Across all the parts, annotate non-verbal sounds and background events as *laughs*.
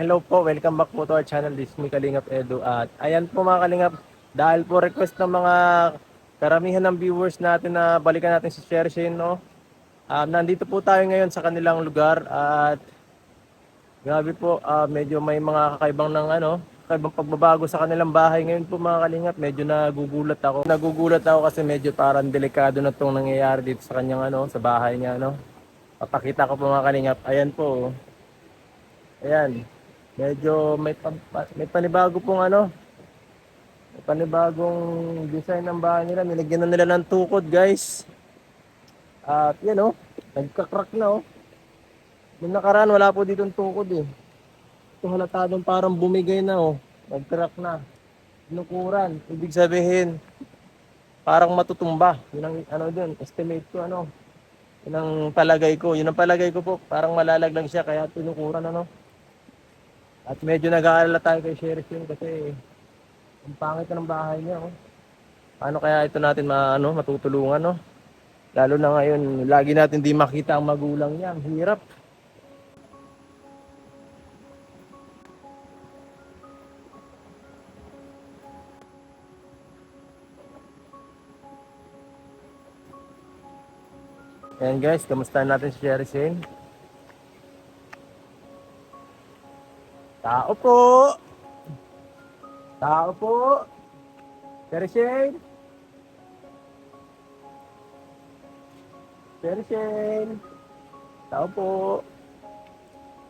Hello po, welcome back po to our channel. This is me, Kalingap Edu. At ayan po mga Kalingap, dahil po request ng mga karamihan ng viewers natin na balikan natin si Sher Shane, no? Um, nandito po tayo ngayon sa kanilang lugar at grabe po, ah, medyo may mga kakaibang ng ano, kakaibang pagbabago sa kanilang bahay. Ngayon po mga Kalingap, medyo nagugulat ako. Nagugulat ako kasi medyo parang delikado na itong nangyayari dito sa kanyang ano, sa bahay niya, no? Papakita ko po mga Kalingap. Ayan po. Ayan. Medyo may pa- may panibago pong ano. May panibagong design ng bahay nila. Nilagyan na nila ng tukod, guys. At yan oh, nagka-crack na oh. Nung nakaraan wala po dito tukod eh. Ito halatadong parang bumigay na oh. Nag-crack na. Sinukuran. Ibig sabihin, parang matutumba. Yun ang ano dun, estimate ko ano. Yun ang palagay ko. Yun ang palagay ko po. Parang malalaglag siya kaya tinukuran ano. At medyo nag-aalala tayo kay Sheriff yun kasi ang pangit ng bahay niya. Oh. Paano kaya ito natin ma, ano, matutulungan? No? Lalo na ngayon, lagi natin di makita ang magulang niya. Ang hirap. Ayan guys, kamusta natin si Sherry Shane? Tao po! Tao po! Sherry Shane! Sherry Shane! Tao po!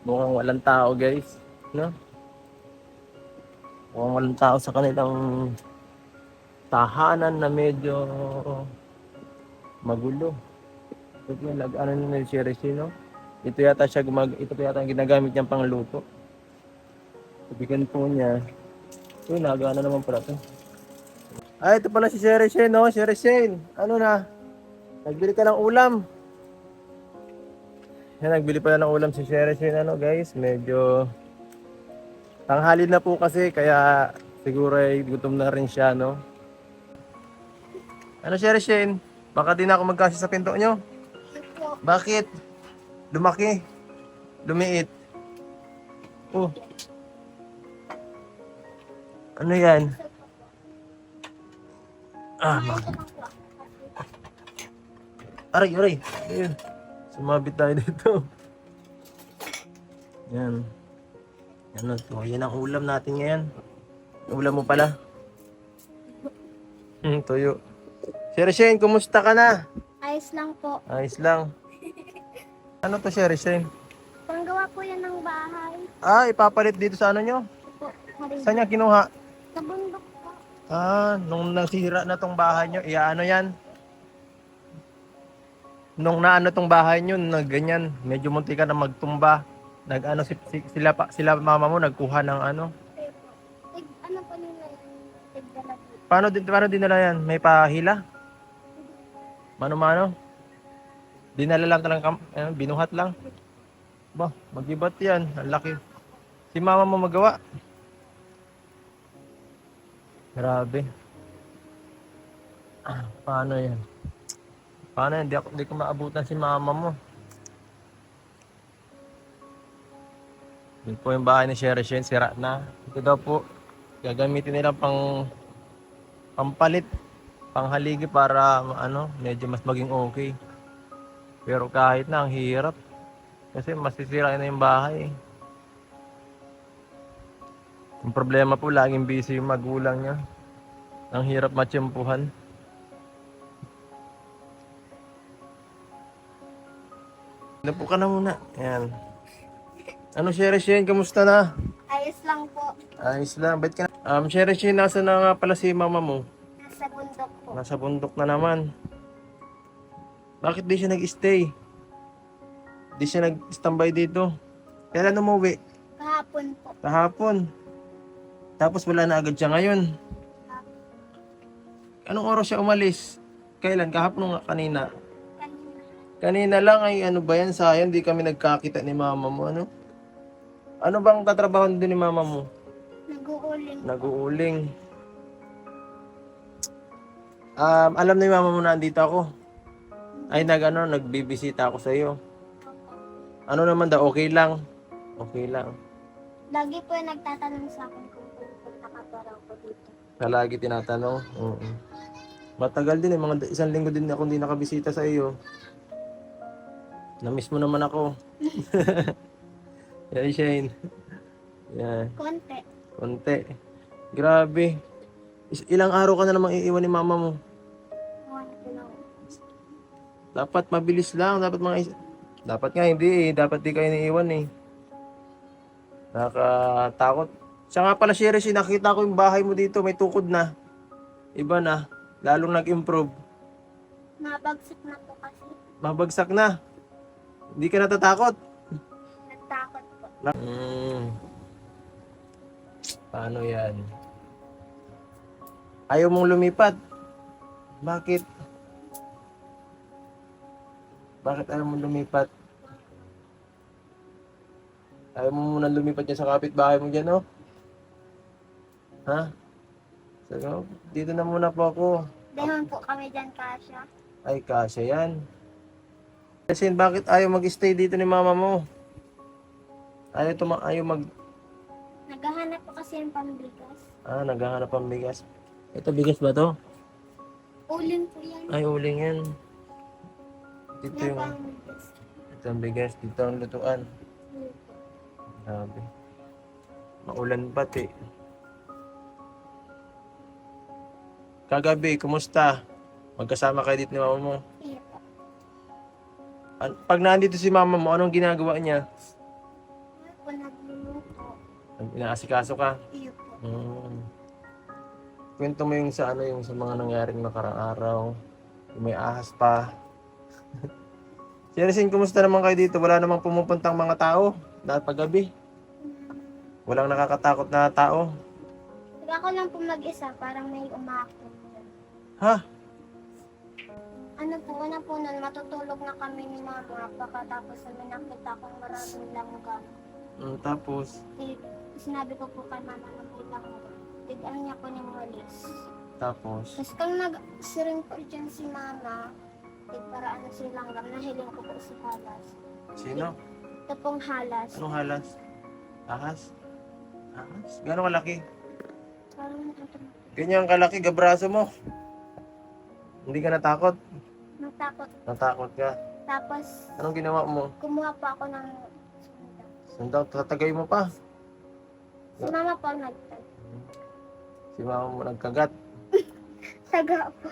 Mukhang walang tao guys. No? Mukhang walang tao sa kanilang tahanan na medyo magulo. Ito yung lag, ano nila ni Sherry Shane, no? Ito yata siya gumag, ito yata ang ginagamit niyang pangluto. Sabigan po niya. Uy, nagana naman pala to. Ay, ito pala si Sherry Shane, no? Sherry Shane, ano na? Nagbili ka ng ulam. Yan, nagbili pala ng ulam si Sherry Shane, ano guys? Medyo tanghali na po kasi, kaya siguro ay gutom na rin siya, no? Ano Sherry Shane? Baka di na ako magkasya sa pinto nyo. Bakit? Lumaki. Lumiit. Oh. Ano yan? Ah, ma- Aray, aray. Ayun. Sumabit tayo dito. Yan. Ano to? Yan ang ulam natin ngayon. Ulam mo pala. Hmm, tuyo. Sherry Shane, kumusta ka na? Ayos lang po. Ayos lang. Ano to, Sherry Shane? Panggawa po yan ng bahay. Ah, ipapalit dito sa ano nyo? Po, Marin. Saan niya kinuha? Sa bundok po. Ah, nung nasira na tong bahay nyo, iya ano yan? Nung naano tong bahay nyo, na ganyan, medyo munti ka na magtumba. Nag ano si, si- sila pa, sila mama mo nagkuha ng ano. Tig, ano po nila yan? Po. Paano din paano dinala yan? May pahila? Mano-mano? Dinala lang talang kam, ano, binuhat lang. Ba, magibat yan. Ang laki. Si mama mo magawa. Grabe. Paano yan? Paano yan? Di, ako, di ko maabutan si mama mo. Yun po yung bahay ni Sherry Shane, sira na. Ito daw po, gagamitin nila pang pampalit, panghaligi para ano, medyo mas maging okay. Pero kahit na, ang hirap. Kasi masisira na yung bahay. Yung problema po, laging busy yung magulang niya. Ang hirap matsyempuhan. Ano po ka na muna? Ayan. Ano, Sherry Shane, kamusta na? Ayos lang po. Ayos lang. Ba't ka na? Um, Sherry Shane, nasa na nga pala si mama mo? Nasa bundok po. Nasa bundok na naman. Bakit di siya nag-stay? Di siya nag-standby dito. Kailan umuwi? Kahapon po. Kahapon. Tapos wala na agad siya ngayon. Anong oras siya umalis? Kailan? Kahapon nga kanina. Kanina. Lang ay ano ba yan? Sayang di kami nagkakita ni mama mo. Ano? Ano bang tatrabaho din ni mama mo? Nag-uuling. Nag-uuling. Um, alam na yung mama mo na andito ako. Ay, nag, ano, nagbibisita ako sa iyo. Ano naman daw, okay lang. Okay lang. Lagi po yung nagtatanong sa akin kung pupunta ka pa raw po dito. Palagi tinatanong. Oo. Matagal din eh. Mga isang linggo din ako hindi nakabisita sa iyo. Namiss mo naman ako. *laughs* Yan, Shane. Yan. Konti. Konti. Grabe. Is- ilang araw ka na namang iiwan ni mama mo? One. Dapat mabilis lang. Dapat mga is- Dapat nga hindi eh. Dapat di kayo iniiwan eh. Nakakatakot. Siya nga pala, Sherry, nakita ko yung bahay mo dito. May tukod na. Iba na. Lalong nag-improve. Nabagsak na po kasi. Mabagsak na. Hindi ka natatakot. Nagtakot po. Hmm. Paano yan? Ayaw mong lumipat. Bakit? Bakit ayaw mong lumipat? Ayaw mo muna lumipat dyan sa kapitbahay mo dyan, oh? Ha? Sabi ko, dito na muna po ako. Dahon po kami dyan, Kasha. Ay, kasya yan. Kasi bakit ayaw mag-stay dito ni mama mo? Ayaw, tuma ayaw mag... Naghahanap po kasi yung pambigas. Ah, naghahanap ng bigas. Ito, bigas ba to? Ulin po yan. Ay, uling yan. Dito yung... po ang bigas. Ito ang bigas. Dito ang lutuan. Grabe. Maulan pati. Kagabi, kumusta? Magkasama kayo dito ni mama mo. An- Pag nandito si mama mo, anong ginagawa niya? Nagluluto? Inaasikaso ka? Iya po. Hmm. Kwento mo yung sa ano, yung sa mga nangyaring nakarang araw. Yung may ahas pa. *laughs* Sirisin, kumusta naman kayo dito? Wala namang pumupuntang mga tao na paggabi. Hmm. Walang nakakatakot na tao. Pag ako lang po mag-isa, parang may umakit. Ha? Ano po, una po nun, matutulog na kami ni mama. Pagkatapos may nakita kong maraming langgam. Mm, tapos, Eh, sinabi ko po kay mama na may langgam. Tigaan niya po ni Molis. tapos. Tapos kung nag-siring po dyan si mama, eh, para ano si langgam, nahiling ko po si Halas. Sino? Ito pong Halas. Anong halas? Ahas? Ahas? Gano'ng kalaki? Parang natutunan. Ganyan kalaki, gabraso mo. Hindi ka natakot? Natakot. Natakot ka. Tapos, Anong ginawa mo? kumuha pa ako ng sunda. Sundaw, tatagay mo pa. Si mama po ang nagtag. Si mama mo nagkagat. *laughs* Taga po.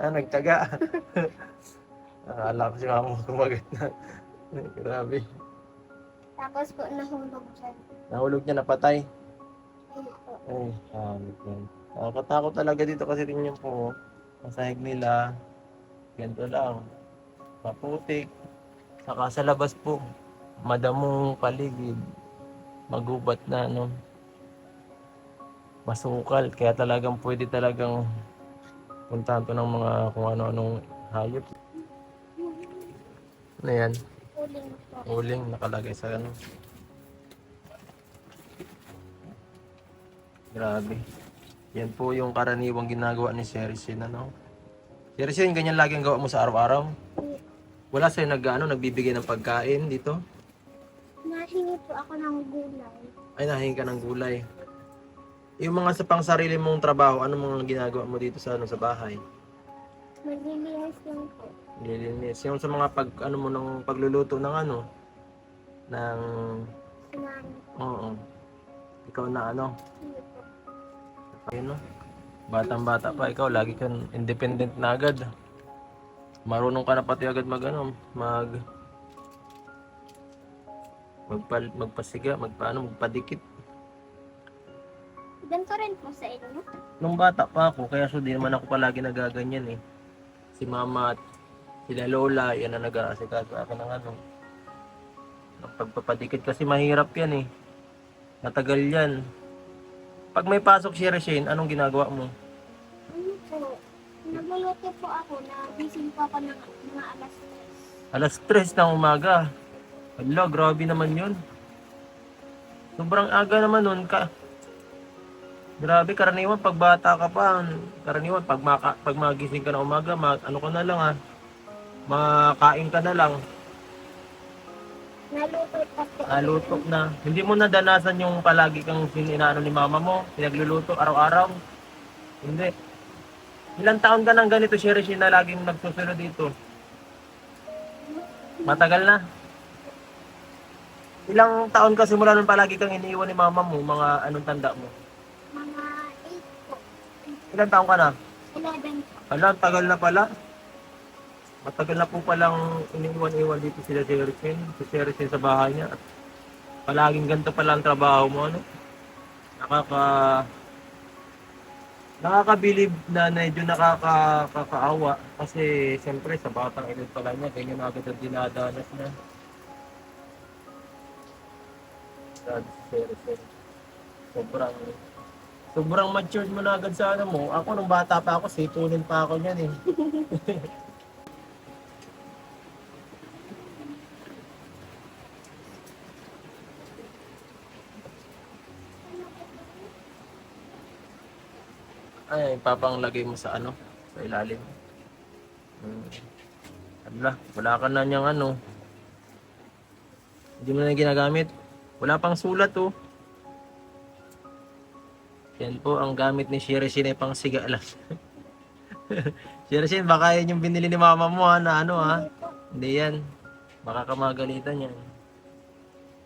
Ah, nagtaga. *laughs* Akala ko si mama mo kumagat na. Grabe. Tapos po nahulog dyan. Nahulog niya, napatay. Ayun po. Ay, hamit yan. Nakakatakot talaga dito kasi tingnan po. Ang nila, ganito lang. Maputik. Saka sa labas po, madamong paligid. Magubat na, no? Masukal. Kaya talagang pwede talagang puntahan to ng mga kung ano-anong hayop. Ano yan? Uling. Uling nakalagay sa ano. Grabe. Yan po yung karaniwang ginagawa ni Serisin, ano? Serisin, ganyan lagi ang gawa mo sa araw-araw? Wala sa'yo nag, ano, nagbibigay ng pagkain dito? Nahingi po ako ng gulay. Ay, nahingi ka ng gulay. Yung mga sa pang sarili mong trabaho, ano mga ginagawa mo dito sa ano sa bahay? Maglilinis lang po. Nililinis. Yung sa mga pag ano mo ng pagluluto ng ano ng Sinami. oo. Ikaw na ano, po. Ayun no. Batang bata pa ikaw, lagi kang independent na agad. Marunong ka na pati agad mag ano, mag magpal, magpasiga, magpaano, magpadikit. Ganito rin po sa inyo. Nung bata pa ako, kaya so di naman ako palagi nagaganyan eh. Si mama at sila lola, yan ang nag-aasikaso sa akin ng ano. Ng pagpapadikit kasi mahirap yan eh. Matagal yan. Pag may pasok si Rashane, anong ginagawa mo? Ano po? Nagluluto po ako na gising po ako ng mga alas 3. Alas 3 ng umaga. Hala, grabe naman yun. Sobrang aga naman nun. Ka grabe, karaniwan pag bata ka pa, karaniwan pag, maka, pag magising ka na umaga, ma, ano ka na lang ha, makain ka na lang. Naluto pa po. Ah, luto na. Hindi mo nadanasan yung palagi kang inaano ni mama mo, pinagluluto araw-araw? Hindi. Ilang taon ka nang ganito, Sherry, na laging nagsusunod dito? Matagal na. Ilang taon ka simula nung palagi kang iniiwan ni mama mo, mga anong tanda mo? Mga 8 po. Ilang taon ka na? 11 po. Ala, ang tagal na pala. Matagal na po palang iniwan-iwan dito sila Jerichen. Si Jerichen sa bahay niya. At palaging ganito pala ang trabaho mo, ano? Nakaka... Nakakabilib na medyo nakakakaawa kasi siyempre sa batang edad pala niya, ganyan agad ang dinadanas niya. Sad si Jerichen. Sobrang sobrang matured mo na agad sa ano mo. Ako nung bata pa ako, situnin pa ako niyan eh. *laughs* Ay, papanglagay mo sa ano, sa ilalim. Hmm. Ala, wala ka na niyang ano. Hindi mo na ginagamit. Wala pang sulat oh. Yan po ang gamit ni Shirishin ay pang siga lang. *laughs* Shirishin, baka yan yung binili ni mama mo ha, na ano ha. Hindi yan. Baka kamagalitan yan.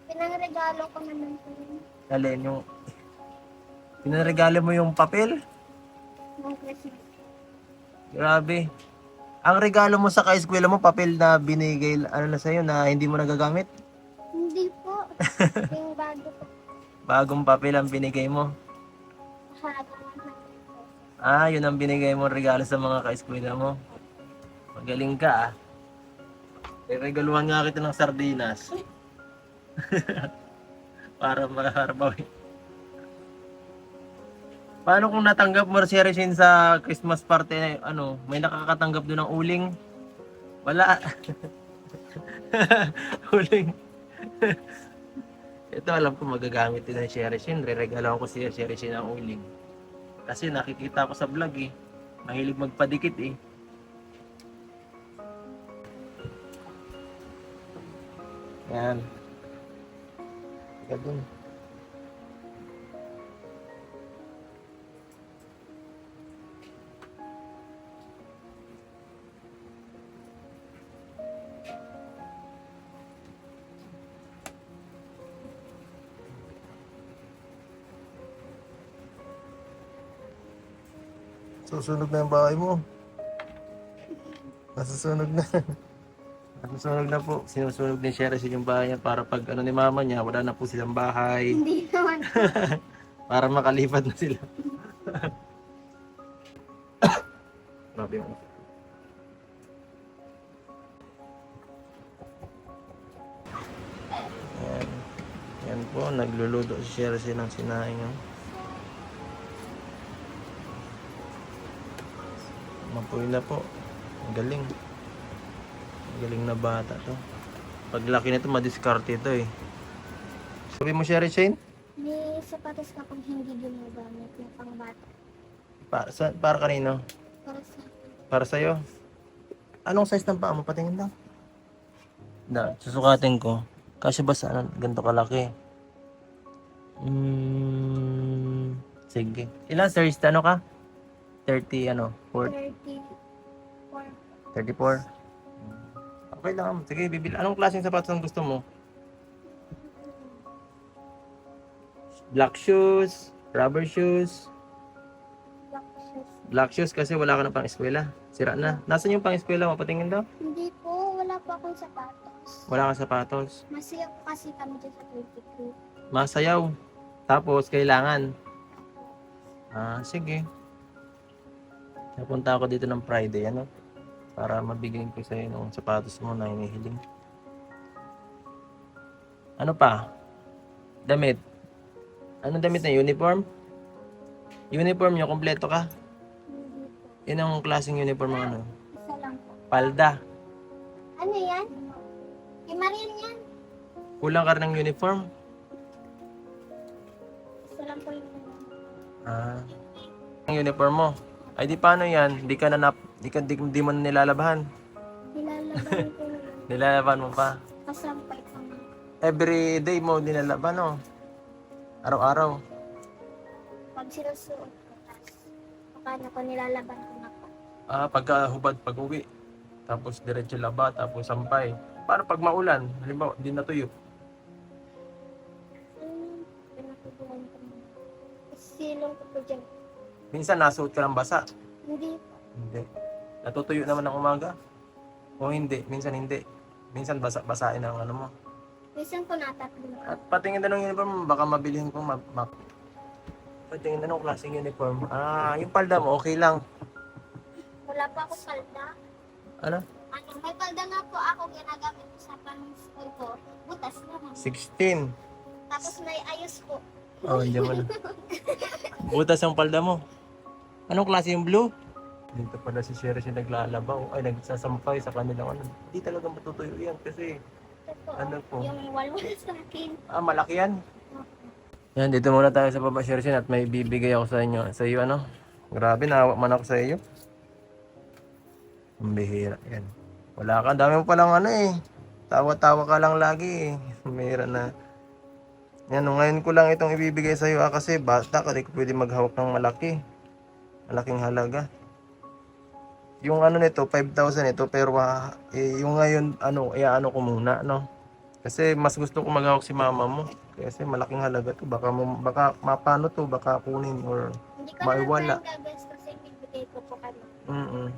Pinangregalo ko naman po yun. Alin yung... Pinaregalo mo yung papel? Nung Christmas. Grabe. Ang regalo mo sa ka-eskwela mo, papel na binigay, ano na sa'yo, na hindi mo nagagamit? Hindi po. *laughs* yung bago po. Bagong papel ang binigay mo. Halaga 100 po. Ah, yun ang binigay mo regalo sa mga ka-eskwela mo. Magaling ka ah. Regaluhan nga kita ng sardinas. *laughs* para makaharbawi. Paano kung natanggap mo si Resin sa Christmas party, ano, may nakakatanggap doon ng uling? Wala. *laughs* uling. Ito alam ko magagamit din ng Sherishin. Re-regalawan ko si Sherishin ng uling. Kasi nakikita ko sa vlog eh. Mahilig magpadikit eh. Yan. Ganun. Susunog na yung bahay mo. Nasusunog na. *laughs* Nasusunog na po. Sinusunog ni Shera yung bahay niya para pag ano ni mama niya, wala na po silang bahay. Hindi naman *laughs* para makalipat na sila. *laughs* Grabe yung Yan. Yan po, nagluluto si Shera ng sinaing. oh. Mapuy na po. Ang galing. Ang galing na bata to. Paglaki nito, madiskarte ito eh. Sabi mo, Sherry Shane? May sapatos ka pang hindi ginagamit yung pangbata. Para, sa, para kanino? Para sa Para sa'yo? Anong size ng paa mo? Patingin daw. Na, susukatin ko. Kasi ba sa ano, ganito kalaki? Hmm, sige. Ilan size? Ano ka? 30, ano? 4, 34. 34? Okay lang. Sige, bibili. Anong klaseng sapatos ang gusto mo? Black shoes, rubber shoes, Black shoes. black shoes kasi wala ka na pang eskwela. Sira na. Nasaan yung pang eskwela mo? Patingin daw. Hindi po, wala po akong sapatos. Wala kang sapatos. Masaya po kasi kami dyan sa 22. Masayaw. Tapos, kailangan. Ah, sige. Napunta ako dito ng Friday, ano? Para mabigyan ko sa'yo ng sapatos mo na hinihiling. Ano pa? Damit. Anong damit na uniform? Uniform nyo, kompleto ka? Yun ang klaseng uniform ng ano? Isa lang po. Palda. Ano yan? Marian yan. Kulang ka ng uniform? Isa lang po yung Ah. Ang uniform mo. Ay di paano yan? Di ka na nap, di, ka, di, di mo na nilalabahan. nilalaban ko yun. *laughs* Nilalaban mo pa. Kasampay pa nga. every day mo nilalaban, no? Araw-araw. Pag sinusuot ko, tapos paano ko nilalaban ko na po. Ah, pagka hubad pag uwi. Tapos diretso laba, tapos sampay. Para pag maulan, halimbawa, di natuyo. Hmm, ko na. Silong ko po dyan. Minsan nasuot ka ng basa. Hindi po. Hindi. Natutuyo naman ng umaga. O hindi, minsan hindi. Minsan basa basain ang ano mo. Minsan po natatlo na. At patingin na ng uniform, baka mabilihin kong ma... ma patingin na ng klaseng uniform. Ah, yung palda mo, okay lang. Wala pa ako palda. Ano? Ano, may palda nga po ako ginagamit ko sa pang-school ko. Butas naman. 16. Tapos may ayos po. Oh, hindi mo na. *laughs* Butas ang palda mo. Anong klase yung blue? Dito pala si Sherry siya naglalabaw. Ay, nagsasampay sa kanilang ano. Hindi talaga matutuyo yan kasi Ito ano po. Yung walwal sa akin. Ah, malaki yan. Yan, dito muna tayo sa baba, Sherry at may bibigay ako sa inyo. Sa iyo, ano? Grabe, nahawa man ako sa iyo. Ang bihira. Yan. Wala ka. Dami mo palang ano eh. Tawa-tawa ka lang lagi eh. Bihira na. Yan, no, ngayon ko lang itong ibibigay sa iyo ah, kasi bata ka, di ko pwede maghawak ng malaki. Malaking halaga. Yung ano nito, 5,000 ito, pero ah, eh, yung ngayon, ano, ano ko muna, no? Kasi mas gusto ko maghawak si mama mo. Kasi malaking halaga to. Baka, mo, baka mapano to, baka kunin or... Hindi ko May naman wala. wala. gagas kasi bibigay ko po kami. Mm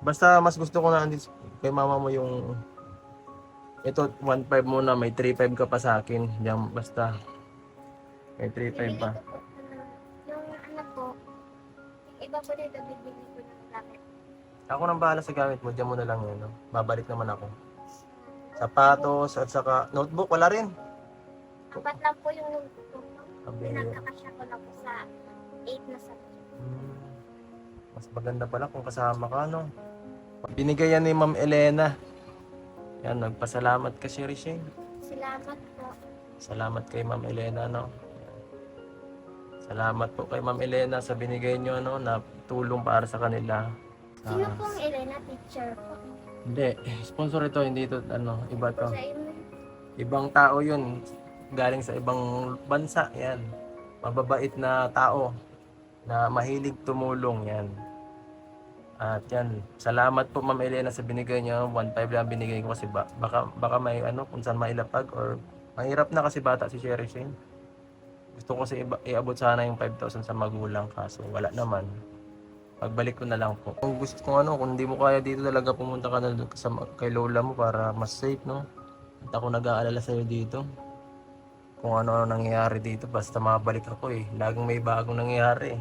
Basta mas gusto ko na kay mama mo yung... Ito, 1.5 muna, may 3.5 ka pa sa akin. Diyan, basta. May 3.5 Bibigay pa. Iba po dito bibigay ko ng gamit. Ako nang bahala sa gamit mo, diyan mo na lang yun. No? Babalik naman ako. Sapatos at saka notebook, wala rin. Apat lang po yung notebook ko. Pinagkakasya ko lang po sa 8 na subject. Hmm. Mas maganda pala kung kasama ka, no? Binigay yan ni Ma'am Elena. Yan, nagpasalamat ka, Sherry Shane. Salamat po. Salamat kay Ma'am Elena, no? Salamat po kay Ma'am Elena sa binigay nyo, no, na tulong para sa kanila. Sino Ah, po ang Elena? Teacher po. hindi, sponsor ito, hindi ito, ano, iba to. Sa inyo. Ibang tao yun, galing sa ibang bansa, yan. Mababait na tao na mahilig tumulong, yan. At yan, salamat po Ma'am Elena sa binigay niyo. 1.5 lang binigay ko kasi ba, baka, baka may ano, kung saan mailapag or mahirap na kasi bata si Sherry Shane. Gusto ko kasi iabot sana yung 5,000 sa magulang kaso wala naman. Pagbalik ko na lang po. Kung gusto ko ano, kung hindi mo kaya dito talaga pumunta ka na sa, kay Lola mo para mas safe, no? At ako nag-aalala sa'yo dito. Kung ano-ano nangyayari dito, basta mabalik ako eh. Laging may bagong nangyayari eh.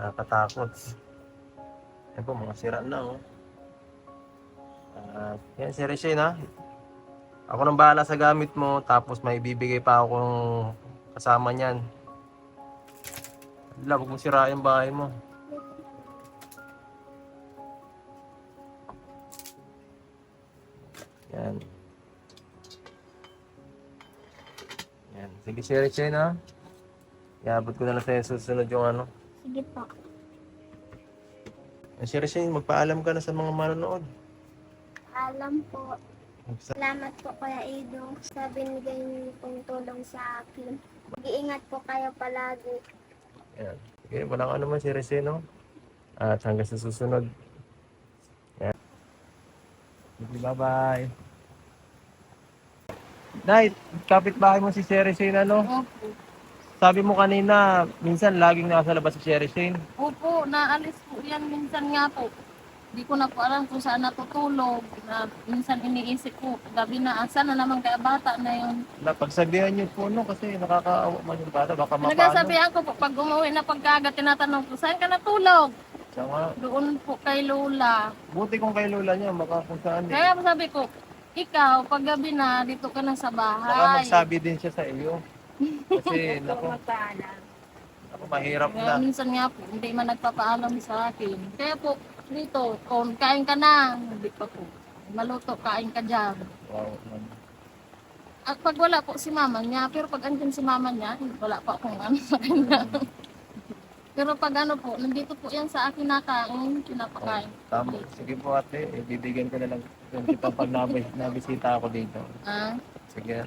Nakakatakot. Yan po, mga sira na oh. At yan, si Reshay na. Ako nang bahala sa gamit mo, tapos may bibigay pa akong kasama niyan. Wala, huwag mo sirain yung bahay mo. Yan. Yan. Sige, share it sa'yo na. Iabot ko na lang sa'yo susunod yung ano. Sige po. Share it sa'yo, magpaalam ka na sa mga manonood. Alam po. Salamat po Kuya Edo sa binigay niyo pong tulong sa akin. Mag-iingat po kayo palagi. Yan. Sige, walang ano man, share it sa'yo, no? At hanggang sa susunod. Yan. Sige, bye-bye. Night, kapitbahay mo si Sherry Shane, ano? Opo. Sabi mo kanina, minsan laging nasa labas si Sherry Shane. Opo, naalis po yan minsan nga po. Di ko na po alam kung saan natutulog. Na, minsan iniisip ko, gabi na, ah, sana naman kaya bata na yun. Napagsabihan niyo po, no? Kasi nakakaawa man yung bata, baka mapano. Nagsasabihan ko po, pag umuwi na pagkaga, tinatanong ko, saan ka natulog? Nga, Doon po kay Lola. buti kung kay Lola niya, baka kung saan. eh. Kaya sabi ko, ikaw, pag gabi na, dito ka na sa Baka bahay. magsabi din siya sa iyo. Kasi, *laughs* naku, naku, mahirap Kaya na. minsan nga po, hindi man nagpapaalam sa akin. Kaya po, dito, kung kain ka na, hindi pa po. Maluto, kain ka dyan. Wow. man. At pag wala po si mama niya, pero pag andun si mama niya, wala pa akong ano *laughs* sa kanya. Pero pag ano po, nandito po yan sa akin nakain, pinapakain. Tama. Sige po ate, ibibigyan ko na lang yung pag nabis- nabisita ako dito. Ah, Sige.